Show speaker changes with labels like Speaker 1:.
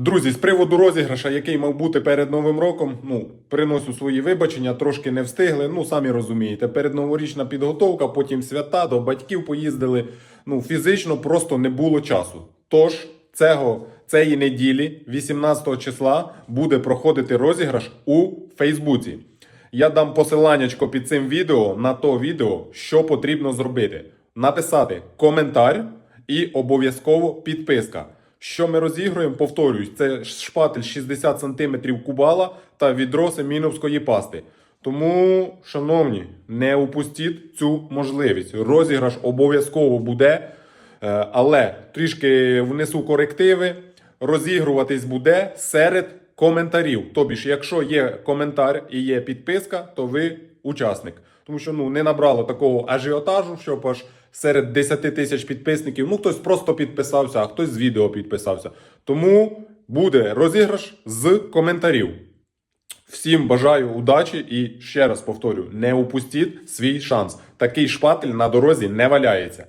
Speaker 1: Друзі, з приводу розіграша, який мав бути перед Новим роком, ну, приношу свої вибачення, трошки не встигли. Ну, самі розумієте, передноворічна підготовка, потім свята, до батьків поїздили. Ну, фізично просто не було часу. Тож, цього, цієї неділі, 18 числа, буде проходити розіграш у Фейсбуці. Я дам посиланнячко під цим відео на то відео, що потрібно зробити. Написати коментар і обов'язково підписка. Що ми розігруємо, повторюсь, це шпатель 60 см кубала та відро семіновської пасти. Тому, шановні, не упустіть цю можливість. Розіграш обов'язково буде, е, але трішки внесу корективи. Розігруватись буде серед коментарів. Тобі ж, якщо є коментар і є підписка, то ви учасник. Тому що ну не набрало такого ажіотажу, щоб аж серед 10 тисяч підписників. Ну хтось просто підписався, а хтось з відео підписався. Тому буде розіграш з коментарів. Всім бажаю удачі і ще раз повторю: не упустіть свій шанс. Такий шпатель на дорозі не валяється.